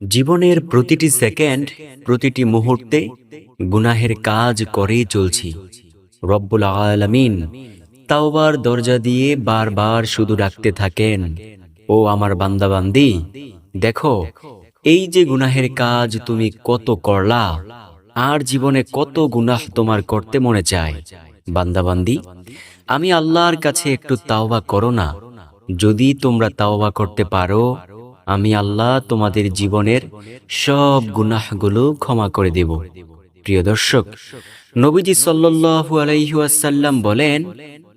জীবনের প্রতিটি সেকেন্ড, প্রতিটি মুহূর্তে গুনাহের কাজ করেই চলছি। রব্বুল আলামিন তাওবার দরজা দিয়ে বারবার শুধু ডাকতে থাকেন, ও আমার বান্দাবান্দি, দেখো, এই যে গুনাহের কাজ তুমি কত করলা, আর জীবনে কত গুনাহ তোমার করতে মনে চায়। বান্দাবান্দি, আমি আল্লাহর কাছে একটু তাওবা করো না। যদি তোমরা তাওবা করতে পারো আমি আল্লাহ তোমাদের জীবনের সব গুনাহগুলো ক্ষমা করে দেব। প্রিয় দর্শক, নবীজি সাল্লাল্লাহু আলাইহি ওয়াসাল্লাম বলেন,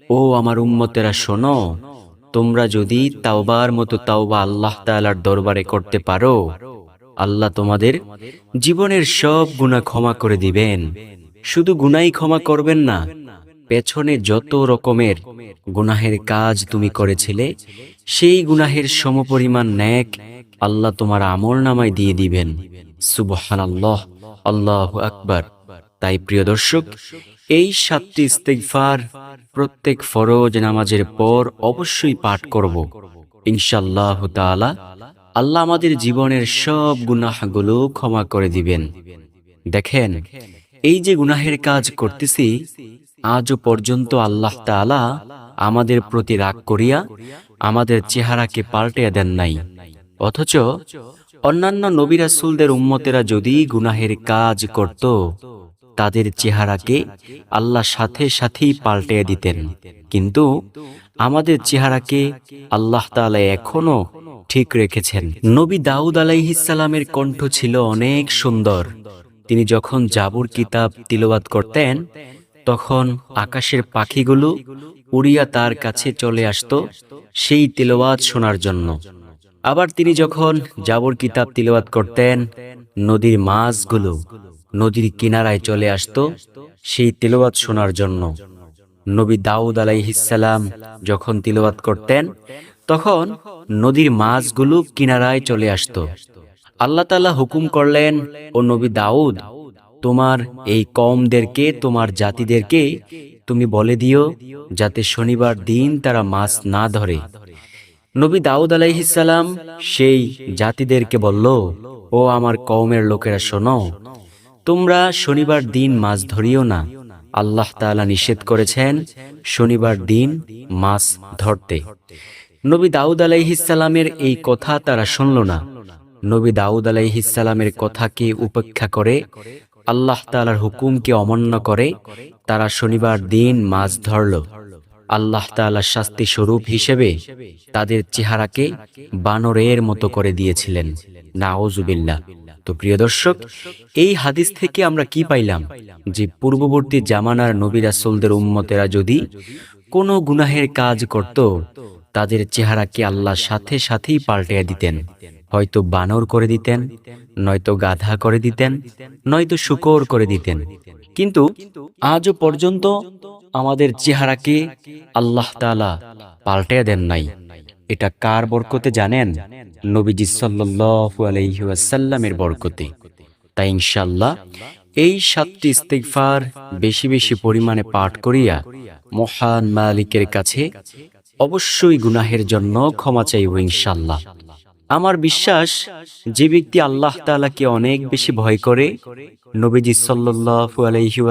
ও আমার উম্মতেরা, শোনো, তোমরা যদি তাওবার মতো তাওবা আল্লাহ তাআলার দরবারে করতে পারো, আল্লাহ তোমাদের জীবনের সব গুনাহ ক্ষমা করে দিবেন। শুধু গুনাই ক্ষমা করবেন না পেছনে যত রকমের গুনাহের কাজ তুমি করেছিলে, সেই গুনাহের সমপরিমাণ ন্যাক আল্লাহ তোমার আমল নামায় দিয়ে দিবেন। সুবহান আল্লাহ আল্লাহ আকবার। তাই প্রিয় দর্শক, এই সাতটি ইস্তেগফার প্রত্যেক ফরজ নামাজের পর অবশ্যই পাঠ করব। ইনশাল্লাহ তাআলা আল্লাহ আমাদের জীবনের সব গুনাহগুলো ক্ষমা করে দিবেন। দেখেন, এই যে গুনাহের কাজ করতেছি আজও পর্যন্ত আল্লাহ তাআলা আমাদের প্রতি রাগ করিয়া আমাদের চেহারাকে পাল্টে দেন নাই। অথচ অন্যান্য নবী রাসূলদের উম্মতেরা যদি গুনাহের কাজ করত, তাদের চেহারাকে আল্লাহ সাথে সাথেই পাল্টে দিতেন। কিন্তু আমাদের চেহারাকে আল্লাহ তাআলা এখনও ঠিক রেখেছেন। নবী দাউদ আলাইহিসসালামের কণ্ঠ ছিল অনেক সুন্দর। তিনি যখন জাবুর কিতাব তিলবাত করতেন তখন আকাশের পাখিগুলো উড়িয়া তার কাছে চলে আসতো সেই তিলওয়াত শোনার জন্য। আবার তিনি যখন জাবর কিতাব তিলওয়াত করতেন, নদীর মাছগুলো নদীর কিনারায় চলে আসতো সেই তিলওয়াত শোনার জন্য। নবী দাউদ আলাইহিসসালাম যখন তিলওয়াত করতেন, তখন নদীর মাছগুলো কিনারায় চলে আসতো। আল্লাহ তাআলা হুকুম করলেন, ও নবী দাউদ তোমার এই কমদেরকে তোমার জাতিদেরকে তুমি বলে দিও, যাতে শনিবার দিন তারা মাছ না ধরে। নবী দাউদ আলাইহিসাল্লাম সেই জাতিদেরকে বলল, ও আমার কওমের লোকেরা, শোনো, তোমরা শনিবার দিন মাছ ধরিও না। আল্লাহ তাআলা নিষেধ করেছেন শনিবার দিন মাছ ধরতে। নবী দাউদ আলাইহিসাল্লামের এই কথা তারা শুনল না। নবী দাউদ আলাইহিসাল্লামের কথাকে উপেক্ষা করে আল্লাহ তালার হুকুমকে অমান্য করে তারা শনিবার দিন মাছ ধরল। আল্লাহ তাআলা শাস্তি স্বরূপ হিসেবে তাদের চেহারাকে বানরের মতো করে দিয়েছিলেন। নাওজুবিল্লাহ তো প্রিয় দর্শক, এই হাদিস থেকে আমরা কি পাইলাম? যে পূর্ববর্তী জামানার নবী রাসূলদের উম্মতেরা যদি কোনো গুনাহের কাজ করত, তাদের চেহারাকে আল্লাহ সাথে সাথেই পাল্টে দিতেন। হয়তো বানর করে দিতেন, নয়তো গাধা করে দিতেন, নয়তো শুকর করে দিতেন। কিন্তু আজও পর্যন্ত আমাদের চেহারাকে আল্লাহ তাআলা পাল্টে দেন নাই। এটা কার বরকতে জানেন? নবীজি সাল্লাল্লাহু আলাইহি বরকতে। তাই ইনশাল্লাহ এই সাতটি ইস্তেগফার বেশি বেশি পরিমাণে পাঠ করিয়া মহান মালিকের কাছে অবশ্যই গুনাহের জন্য ক্ষমা চাইব ইনশাআল্লাহ। আমার বিশ্বাস, যে ব্যক্তি আল্লাহ তাআলাকে অনেক বেশি ভয় করে, নবীজি সাল্লাল্লাহু আলাইহি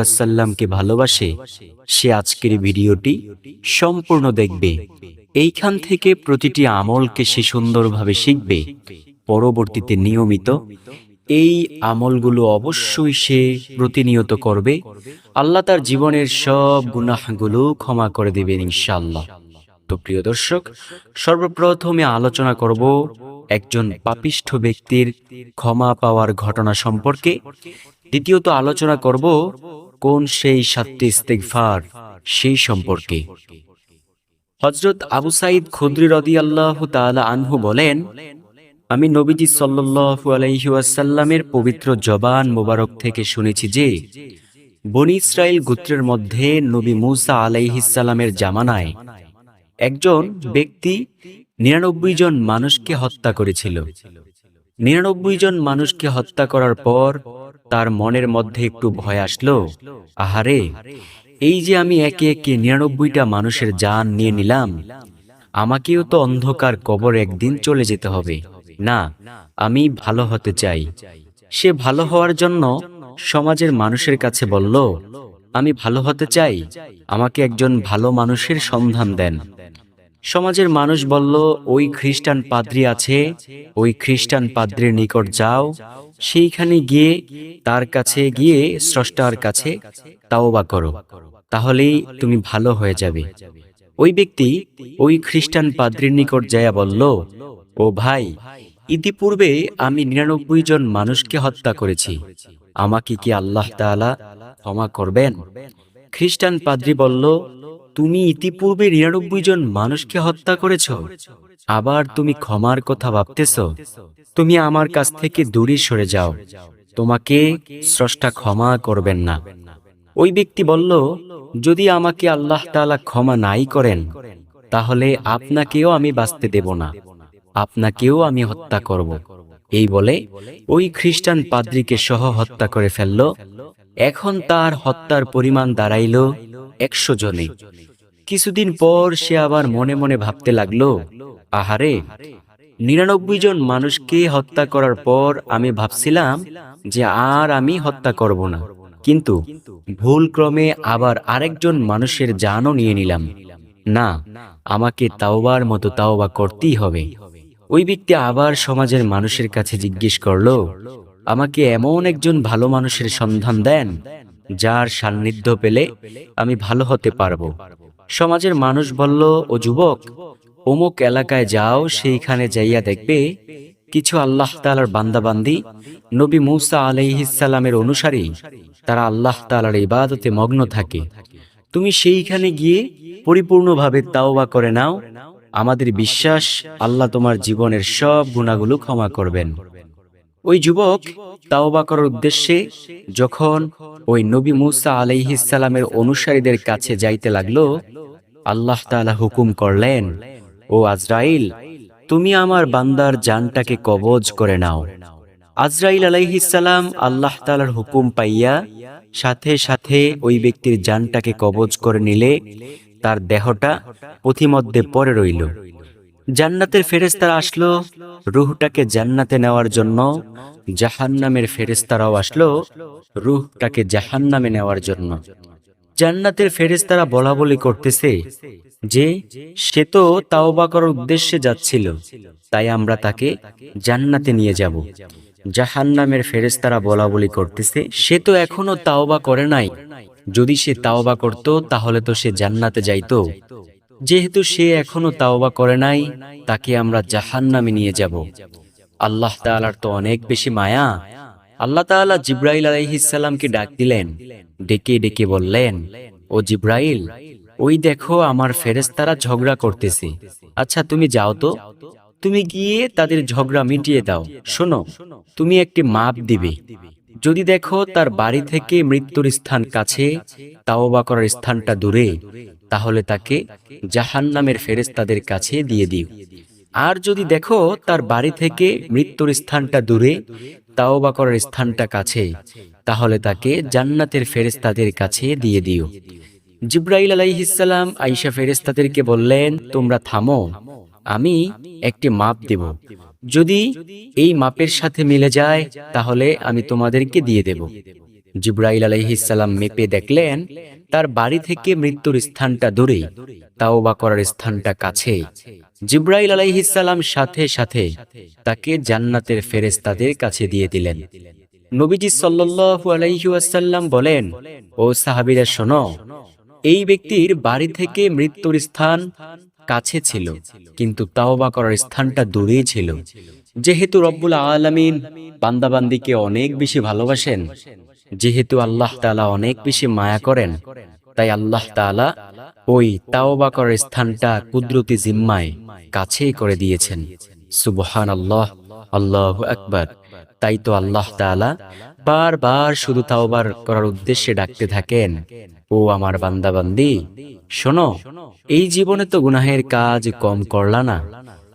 ভালোবাসে, সে আজকের ভিডিওটি সম্পূর্ণ দেখবে। এইখান থেকে প্রতিটি আমলকে সে সুন্দরভাবে শিখবে। পরবর্তীতে নিয়মিত এই আমলগুলো অবশ্যই সে প্রতিনিয়ত করবে। আল্লাহ তার জীবনের সব গুনাহগুলো ক্ষমা করে দেবেন ইনশাআল্লাহ। তো প্রিয় দর্শক, সর্বপ্রথমে আলোচনা করব একজন পাপিষ্ঠ ব্যক্তির ক্ষমা পাওয়ার ঘটনা সম্পর্কে দ্বিতীয়ত আলোচনা করব কোন সেই সাতটি ইস্তেগফার সেই সম্পর্কে। হজরত আবু সাইদ খুদ্রি রদি আল্লাহ তালা আনহু বলেন, আমি নবীজি সাল্লাল্লাহু আলাইহি ওয়াসাল্লামের পবিত্র জবান মোবারক থেকে শুনেছি যে, বনি ইসরায়েল গোত্রের মধ্যে নবী মুসা আলাইহিসাল্লামের জামানায় একজন ব্যক্তি নিরানব্বই জন মানুষকে হত্যা করেছিল। নিরানব্বই জন মানুষকে হত্যা করার পর তার মনের মধ্যে একটু ভয় আসলো, আহারে, এই যে আমি একে একে নিরানব্বইটা মানুষের জান নিয়ে নিলাম, আমাকেও তো অন্ধকার কবর একদিন চলে যেতে হবে। না, আমি ভালো হতে চাই। সে ভালো হওয়ার জন্য সমাজের মানুষের কাছে বলল, আমি ভালো হতে চাই, আমাকে একজন ভালো মানুষের সন্ধান দেন। সমাজের মানুষ বলল, ওই খ্রিস্টান পাদ্রী আছে, ওই খ্রিস্টান পাদ্রীর নিকট যাও, সেইখানে গিয়ে তার কাছে গিয়ে স্রষ্টার কাছে তাওবা করো, তাহলেই তুমি ভালো হয়ে যাবে। ওই ব্যক্তি ওই খ্রিস্টান পাদ্রীর নিকট যায়া বলল, ও ভাই, ইতিপূর্বে আমি নিরানব্বই জন মানুষকে হত্যা করেছি। আমাকে কি আল্লাহ তাআলা ক্ষমা করবেন? খ্রিস্টান পাদ্রী বলল তুমি ইতিপূর্বে নিরানব্বই জন মানুষকে হত্যা করেছ। আবার তুমি ক্ষমার কথা ভাবতেছ। তুমি আমার কাছ থেকে দূরে সরে যাও। তোমাকে স্রষ্টা ক্ষমা করবেন না। ওই ব্যক্তি বলল, যদি আমাকে আল্লাহ তাআলা ক্ষমা নাই করেন, তাহলে আপনাকেও আমি বাঁচতে দেব না। আপনাকেও আমি হত্যা করব। এই বলে ওই খ্রিস্টান পাদ্রীকে সহ হত্যা করে ফেলল। এখন তার হত্যার পরিমাণ দাঁড়াইল একশো জনে। কিছুদিন পর সে আবার মনে মনে ভাবতে লাগল, আহারে, নিরানব্বই জন মানুষকে হত্যা করার পর আমি ভাবছিলাম যে আর আমি হত্যা করব না। কিন্তু ভুল ক্রমে আবার আরেকজন মানুষের জানও নিয়ে নিলাম। না, আমাকে তাওবার মতো তাওবা করতেই হবে। ওই ব্যক্তি আবার সমাজের মানুষের কাছে জিজ্ঞেস করল, আমাকে এমন একজন ভালো মানুষের সন্ধান দেন, যার সান্নিধ্য পেলে আমি ভালো হতে পারব। সমাজের মানুষ বলল, ও যুবক, অমুক এলাকায় যাও, সেইখানে যাইয়া দেখবে কিছু আল্লাহ তালার বান্দাবান্দি, নবী মুসা আলাইহিসালামের অনুসারী, তারা আল্লাহ তালার ইবাদতে মগ্ন থাকে। তুমি সেইখানে গিয়ে পরিপূর্ণভাবে তাওবা করে নাও। আমাদের বিশ্বাস, আল্লাহ তোমার জীবনের সব গুণাগুলো ক্ষমা করবেন। ওই যুবক তাওবা করার উদ্দেশ্যে যখন ওই নবী মুসা আলাইহিসালামের অনুসারীদের কাছে যাইতে লাগল, আল্লাহ তাআলা হুকুম করলেন, ও আজরাইল, তুমি আমার বান্দার জানটাকে কবজ করে নাও। আজরাইল আলাইহিসালাম আল্লাহ তাআলার হুকুম পাইয়া সাথে সাথে ওই ব্যক্তির জানটাকে কবজ করে নিলে তার দেহটা পথিমধ্যে পরে রইল। জান্নাতের ফেরেস্তারা আসলো, রুহটাকে জান্নাতে নেওয়ার জন্য, জাহান্নামের ফেরেস্তারাও আসলো, রুহটাকে জাহান্নামে নেওয়ার জন্য। জান্নাতের ফেরেস্তারা বলা বলি করতেছে যে, সে তো তাওবা করার উদ্দেশ্যে যাচ্ছিল, তাই আমরা তাকে জান্নাতে নিয়ে যাব। জাহান্নামের ফেরেস্তারা বলা বলি করতেছে, সে তো এখনও তাওবা করে নাই, যদি সে তাওবা করত, তাহলে তো সে জান্নাতে যাইতো। যেহেতু সে এখনও তাওবা করে নাই, তাকে আমরা জাহান্নামে নিয়ে যাব। আল্লাহ তাআলার তো অনেক বেশি মায়া। আল্লাহ তাআলা জিব্রাইল আলাইহিসসালামকে ডাক দিলেন, ডেকে ডেকে বললেন, ও জিব্রাইল, ওই দেখো আমার ফেরেশতারা ঝগড়া করতেছে। আচ্ছা তুমি যাও তো। তুমি গিয়ে তাদের ঝগড়া মিটিয়ে দাও। শোনো, তুমি একটি মাপ দিবে। যদি দেখো তার বাড়ি থেকে মৃত্যুর স্থান কাছে, তাওবা করার স্থানটা দূরে, তাহলে তাকে জাহান্নামের ফেরেশতাদের কাছে দিয়ে দিও। আর যদি দেখো তার বাড়ি থেকে মৃত্যুর স্থানটা দূরে, তাওবা করার স্থানটা কাছে, তাহলে তাকে জান্নাতের ফেরেশতাদের কাছে দিয়ে দিও। জিব্রাইল আলাইহিসসালাম আইসা ফেরেশতাদেরকে বললেন, তোমরা থামো, আমি একটি মাপ দেব। যদি এই মাপের সাথে মিলে যায়, তাহলে আমি তোমাদেরকে দিয়ে দেব। জিব্রাইল আলাইহিসসালাম মেপে দেখলেন, তার বাড়ি থেকে মৃত্যুর স্থানটা দূরে তাওবা করার স্থানটা কাছে জিব্রাইল আলাইহিসসালাম সাথে সাথে তাকে জান্নাতের ফেরেশতাদের কাছে দিয়ে দিলেন। নবীজি সাল্লাল্লাহু আলাইহাসাল্লাম বলেন, ও সাহাবিরা শোনো, এই ব্যক্তির বাড়ি থেকে মৃত্যুর স্থান কাছে ছিল কিন্তু তাওবা করার স্থানটা দূরেই ছিল। যেহেতু রব্বুল আলামিন বান্দাবান্দিকে অনেক বেশি ভালোবাসেন যেহেতু আল্লাহ তাআলা অনেক বেশি মায়া করেন। তাই আল্লাহ তাআলা ওই তাওবা করার স্থানটা কুদরতি জিম্মায় কাছেই করে দিয়েছেন। সুবহান আল্লাহ আল্লাহ আকবর। তাই তো আল্লাহ তাআলা বারবার শুধু তাওবার করার উদ্দেশ্যে ডাকতে থাকেন। ও আমার বান্দাবান্দি, শোনো, এই জীবনে তো গুনাহের কাজ কম করলা না।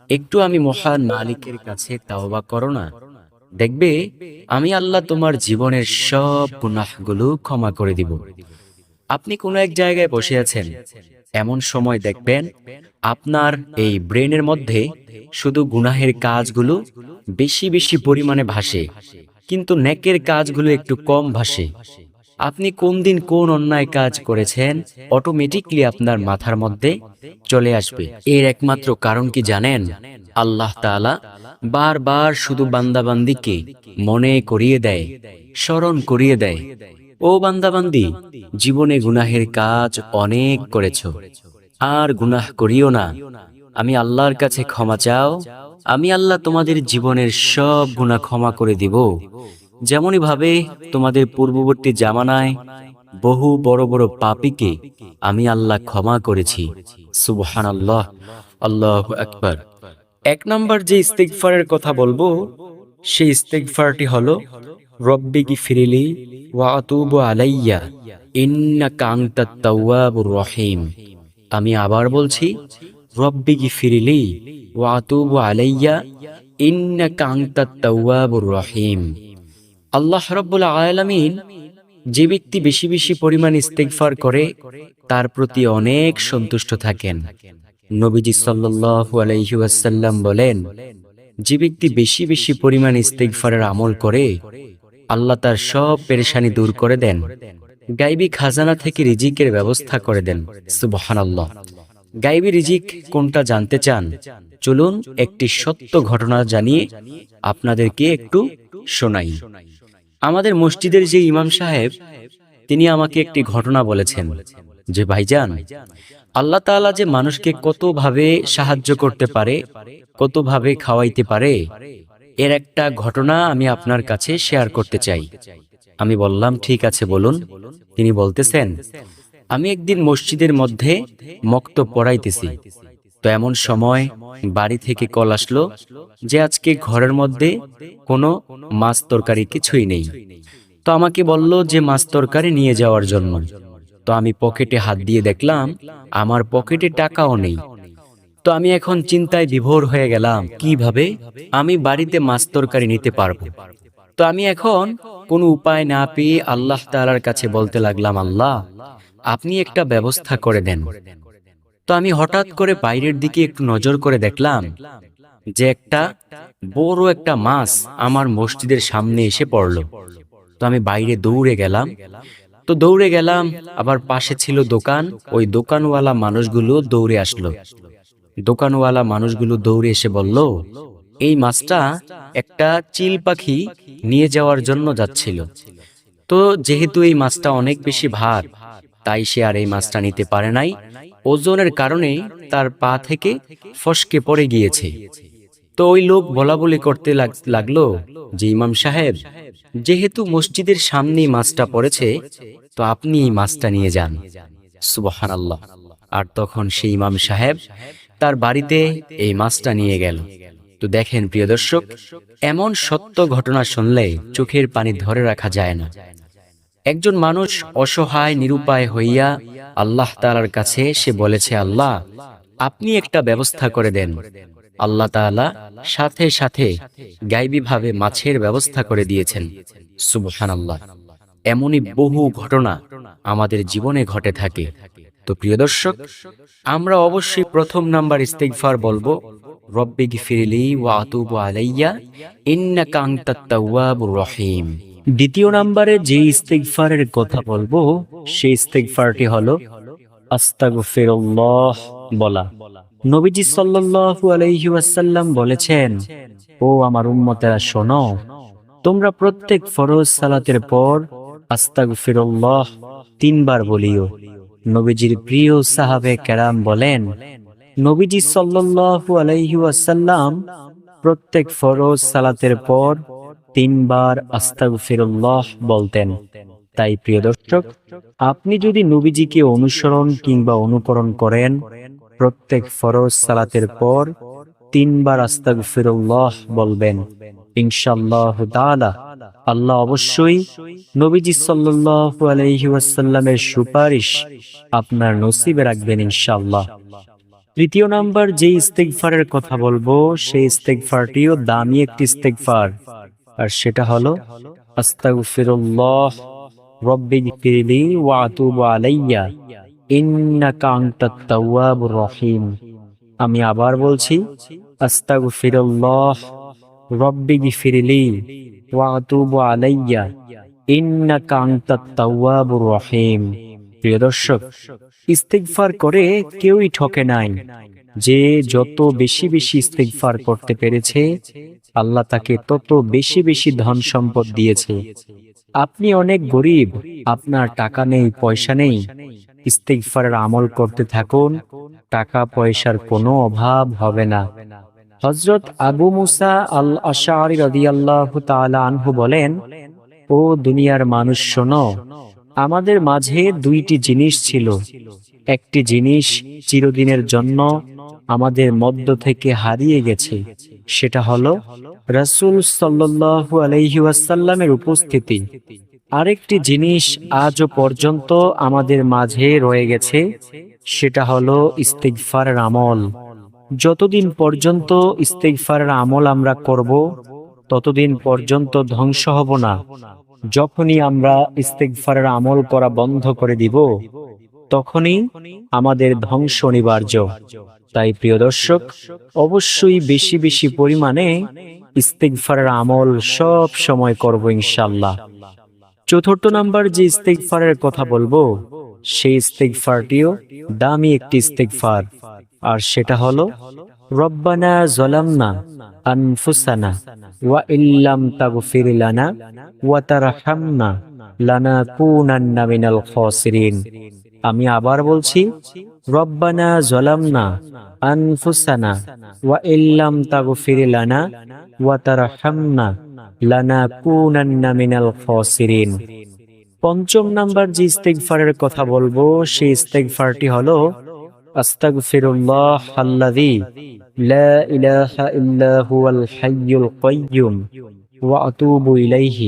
একটু আমি মহান মালিকের কাছে তাওবা করো না। দেখবে, আমি আল্লাহ তোমার জীবনের সব গুনাহগুলো ক্ষমা করে দিব। আপনি কোনো এক জায়গায় বসে আছেন, এমন সময় দেখবেন, আপনার এই ব্রেনের মধ্যে শুধু গুনাহের কাজগুলো বেশি বেশি পরিমাণে ভাসে। কিন্তু নেকের কাজগুলো একটু কম ভাসে। আপনি কোন দিন কোন অন্যায় কাজ করেছেন অটোমেটিকলি আপনার মাথার মধ্যে চলে আসবে। এর একমাত্র কারণ কি জানেন? আল্লাহ তাআলা বারবার শুধু বান্দাবান্দিকে মনে করিয়ে দেয়, স্মরণ করিয়ে দেয়, ও বান্দাবান্দি, জীবনে গুনাহের কাজ অনেক করেছ। আর গুনাহ করিও না। আমি আল্লাহর কাছে ক্ষমা চাও আমি আল্লাহ তোমাদের জীবনের সব গুনাহ ক্ষমা করে দিব। যেমনই ভাবে তোমাদের পূর্ববর্তী জামানায় বহু বড় বড় পাপীকে আমি আল্লাহ ক্ষমা করেছি। সুবহান আল্লাহ আল্লাহ আকবার। এক নম্বর যে ইস্তেগফারের কথা বলব, সেই ইস্তেগফারটি হলো, রব্বি গিফিরিলি ওয়া আতুবু আলাইয়া, ইন্নাকা আনতাত তাওয়াবুর রহিম। আমি আবার বলছি রব্বি গিফিরিলি ওয়া আতুবু আলাইয়া রহিম। আল্লাহ রব্বুল যে ব্যক্তি বেশি বেশি পরিমাণ ইস্তেগফার করে, তার প্রতি অনেক সন্তুষ্ট থাকেন। নবীজি সাল্লাল্লাহু আলাইহি বলেন, যে ব্যক্তি বেশি বেশি পরিমাণ ইস্তেগফারের আমল করে, আল্লাহ তার সব পেরেশানি দূর করে দেন, গাইবি খাজানা থেকে রিজিকের ব্যবস্থা করে দেন। সুবহানাল্লাহ। গাইবি রিজিক কোনটা জানতে চান? চলুন একটি সত্য ঘটনা জানিয়ে আপনাদেরকে একটু শোনাই। আমাদের মসজিদের যে ইমাম সাহেব, তিনি আমাকে একটি ঘটনা বলেছেন যে, ভাইজান, আল্লাহ তাআলা যে মানুষকে কতভাবে সাহায্য করতে পারে, কতভাবে খাওয়াইতে পারে, এর একটা ঘটনা আমি আপনার কাছে শেয়ার করতে চাই। আমি বললাম, ঠিক আছে, বলুন। তিনি বলতেছেন আমি একদিন মসজিদের মধ্যে মক্ত পড়াইতেছি। তো এমন সময় বাড়ি থেকে কল আসলো যে আজকে ঘরের মধ্যে কোনো মাছ তরকারি কিছুই নেই। তো আমাকে বলল যে মাছ তরকারি নিয়ে যাওয়ার জন্য। তো আমি পকেটে হাত দিয়ে দেখলাম আমার পকেটে টাকাও নেই। তো আমি এখন চিন্তায় বিভোর হয়ে গেলাম, কীভাবে আমি বাড়িতে মাছ তরকারি নিতে পারব? তো আমি এখন কোনো উপায় না পেয়ে আল্লাহ তাআলার কাছে বলতে লাগলাম, আল্লাহ আপনি একটা ব্যবস্থা করে দেন। তো আমি হঠাৎ করে বাইরের দিকে একটু নজর করে দেখলাম যে একটা বড় একটা মাছ আমার মসজিদের সামনে এসে পড়ল। তো আমি বাইরে দৌড়ে গেলাম। তো দৌড়ে গেলাম, আবার পাশে ছিল দোকান। ওই দোকানওয়ালা মানুষগুলো দৌড়ে আসলো। দোকানওয়ালা মানুষগুলো দৌড়ে এসে বলল, এই মাছটা একটা চিল পাখি নিয়ে যাওয়ার জন্য যাচ্ছিল। তো যেহেতু এই মাছটা অনেক বেশি ভার তাই সে আর এই মাছটা নিতে পারে নাই। ওজনের কারণে তার পা থেকে ফসকে পড়ে গিয়েছে। তো ওই লোক বলা বলি করতে লাগ- লাগল যে, ইমাম সাহেব, যেহেতু মসজিদের সামনেই মাছটা পড়েছে, তো আপনি এই মাছটা নিয়ে যান। সুবহান আল্লাহ আর তখন সেই ইমাম সাহেব তার বাড়িতে এই মাছটা নিয়ে গেল। তো দেখেন প্রিয় দর্শক, এমন সত্য ঘটনা শুনলে চোখের পানি ধরে রাখা যায় না। একজন মানুষ অসহায়, নিরুপায় হইয়া আল্লাহ তাআলার কাছে সে বলেছে, আল্লাহ, আপনি একটা ব্যবস্থা করে দেন। আল্লাহ তাআলা সাথে সাথে গাইবীভাবে মাছের ব্যবস্থা করে দিয়েছেন। সুবহানাল্লাহ। এমনই বহু ঘটনা আমাদের জীবনে ঘটে থাকে। তো প্রিয় দর্শক, আমরা অবশ্যই প্রথম নাম্বার ইস্তেগফার বলব, রব্বি গিফিরলি ওয়া আতুবু আলাইয়া ইন্নাকা আনতাত তাওয়াবুর রহিম। দ্বিতীয় নাম্বারে যে ইস্তেগফারের কথা বলব সেই ইস্তেগফারটি হলো বলা। নবীজি ওয়াসাল্লাম বলেছেন, ও আমার উম্মতেরা, শোনো, তোমরা প্রত্যেক ফরজ সালাতের পর আস্তাগফিরুল্লাহ তিনবার বলিও। নবীজির প্রিয় সাহাবে কেরাম বলেন, নবীজি সাল্লাল্লাহু আলাইহি ওয়াসাল্লাম প্রত্যেক ফরজ সালাতের পর তিনবার আস্তাগফিরুল্লাহ বলতেন। তাই প্রিয় দর্শক, আপনি যদি নবীজিকে অনুসরণ কিংবা অনুকরণ করেন, প্রত্যেক ফরজ সালাতের পর তিনবার আস্তাগফিরুল্লাহ বলবেন। ইনশাআল্লাহ তাআলা, আল্লাহ অবশ্যই নবীজি সাল্লাল্লাহু সুপারিশ আপনার নসিবে রাখবেন ইনশাআল্লাহ। তৃতীয় নাম্বার যে ইস্তেগফারের কথা বলব, সেই ইস্তেগফারটিও দামি একটি ইস্তেগফার। আর সেটা হলো আলাইয়া রহিম। আমি আবার বলছি আলাইয়া রহিম। প্রিয় দর্শক, ইস্তিগফার করে কেউই ঠকে নাই। যে যত বেশি বেশি ইস্তিগফার করতে পেরেছে আল্লাহ তাকে তত বেশি বেশি ধন সম্পদ দিয়েছে। আপনি অনেক গরিব, আপনার টাকা নেই, পয়সা নেই। ইস্তিগফারের আমল করতে থাকুন, টাকা পয়সার কোনো অভাব হবে না। হজরত আবু মুসা আল আশারি আনহু বলেন, ও দুনিয়ার মানুষ শোনো, আমাদের মাঝে দুইটি জিনিস ছিল। একটি জিনিস চিরদিনের জন্য আমাদের মধ্য থেকে হারিয়ে গেছে। সেটা হলো রাসূল সাল্লাল্লাহু আলাইহি ওয়াসাল্লামের উপস্থিতি। আরেকটি জিনিস আজও পর্যন্ত আমাদের মাঝে রয়ে গেছে, সেটা হলো ইস্তিগফারের আমল। যতদিন পর্যন্ত ইস্তিগফারের আমল আমরা করব, ততদিন পর্যন্ত ধ্বংস হব না। যখনই আমরা ইস্তিগফারের আমল করা বন্ধ করে দিব, তখনই আমাদের ধ্বংস অনিবার্য। তাই প্রিয় দর্শক, অবশ্যই বেশি বেশি পরিমাণে ইস্তিগফারের আমল সব সময় করব ইনশাল্লাহ চতুর্থ নাম্বার যে ইস্তিগফারের কথা বলব, সেই ইস্তিগফারটিও দামি একটি ইস্তিগফার। আর সেটা হলো, রব্বানা জলামনা আনফুসানা ওয়া ইল্লাম তাগফির লানা ওয়া তারহামনা মিনাল আমি আবার বলছি, রব্বানা জলামনা আনফুসানা ওয়া ইল্লাম তাগফির লানা ওয়া তারহামনা লানাকুনান্না মিনাল খাসিরিন। পঞ্চম নাম্বার যে ইস্তেগফারের কথা বলব, সেই ইস্তেগফারটি হলো, আস্তাগফিরুল্লাহ আল্লাযী লা ইলাহা ইল্লা হুয়াল হাইয়ুল কাইয়্যুম ওয়া আতুবু ইলাইহি।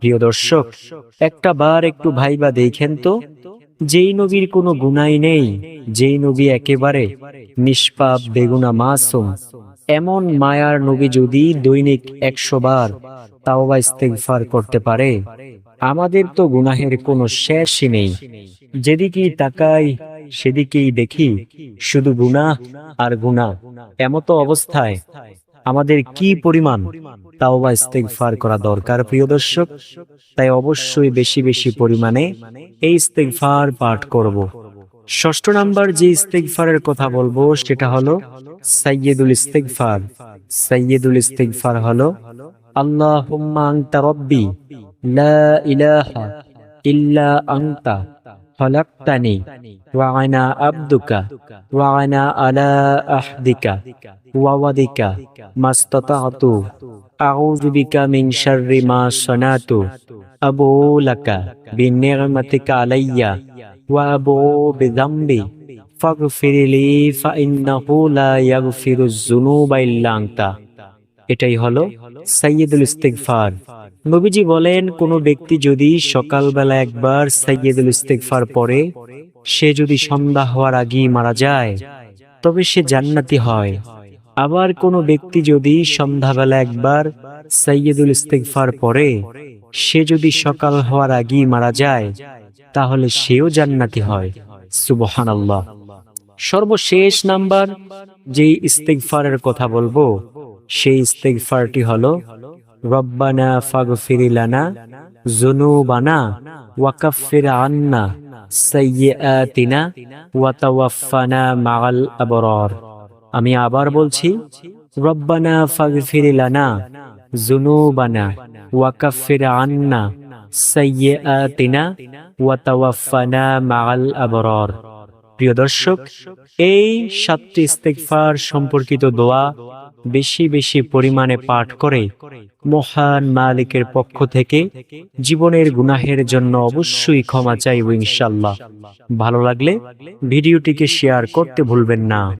প্রিয় দর্শক একটা বার একটু ভাইবা দেখেন তো, যেই নবীর কোনো গুনাই নেই, যেই নবী একেবারে নিষ্পাপ, বেগুনা মাসুম, এমন মায়ার নবী যদি দৈনিক একশো বার তাওবা ইস্তেগফার করতে পারে, আমাদের তো গুনাহের কোনো শেষই নেই। যেদিকেই তাকাই, সেদিকেই দেখি, শুধু গুনাহ আর গুনাহ, এমতো অবস্থায় আমাদের কি পরিমাণ তাওবা ইস্তেগফার করা দরকার প্রিয় দর্শক? তাই অবশ্যই বেশি বেশি পরিমাণে এই ইস্তেগফার পাঠ করব। ষষ্ঠ নাম্বার যে ইস্তেগফারের কথা বলব সেটা হলো সাইয়্যিদুল ইস্তেগফার। সাইয়্যিদুল ইস্তেগফার হলো আল্লাহুম্মা আনতা রব্বি লা ইলাহা ইল্লা খলাক্তানি ওয়া আনা আবদুকা ওয়া আনা আলা আহদিকা ওয়া ওয়াদিকা মাস্তাতাতু আউযু বিকা মিন শাররি মা সানাতু আবু লাকা বিনি'মাতিকা আলাইয়া ওয়া আবু বিযামবি ফাগফিরলি ফা ইন্নাহু লা ইয়াগফিরুয যুনুবা ইল্লা আনতা এটাই হলো সাইয়্যিদুল ইস্তিগফার। নবীজি বলেন, কোন ব্যক্তি যদি সকালবেলা একবার সাইয়্যিদুল ইস্তেকফার পরে সে যদি সন্ধ্যা হওয়ার আগেই মারা যায়, তবে সে জান্নাতি হয়। আবার কোন ব্যক্তি যদি সন্ধ্যাবেলা একবার সাইয়েদুল ইস্তেকফার পরে সে যদি সকাল হওয়ার আগেই মারা যায়, তাহলে সেও জান্নাতি হয়। সুবহানাল্লাহ। সর্বশেষ নাম্বার যে ইস্তেকফারের কথা বলব, সেই ইস্তেকফারটি হলো রব্বানা ফাগফির লানা যুনুবানা ওয়া কাফির আন্না সাইয়্যাতিনা ওয়া তাওয়াফানা মাআল আবরার। আমি আবার বলছি, রব্বানা ফাগফির লানা যুনুবানা ওয়া কাফির আন্না সাইয়্যাতিনা ওয়া তাওয়াফানা মাআল আবরার। প্রিয় দর্শক, এই সাতটি ইস্তেগফার সম্পর্কিত দোয়া বেশি বেশি পরিমাণে পাঠ করে মহান মালিকের পক্ষ থেকে জীবনের গুনাহের জন্য অবশ্যই ক্ষমা চাইব ইনশাল্লাহ ভালো লাগলে ভিডিওটিকে শেয়ার করতে ভুলবেন না।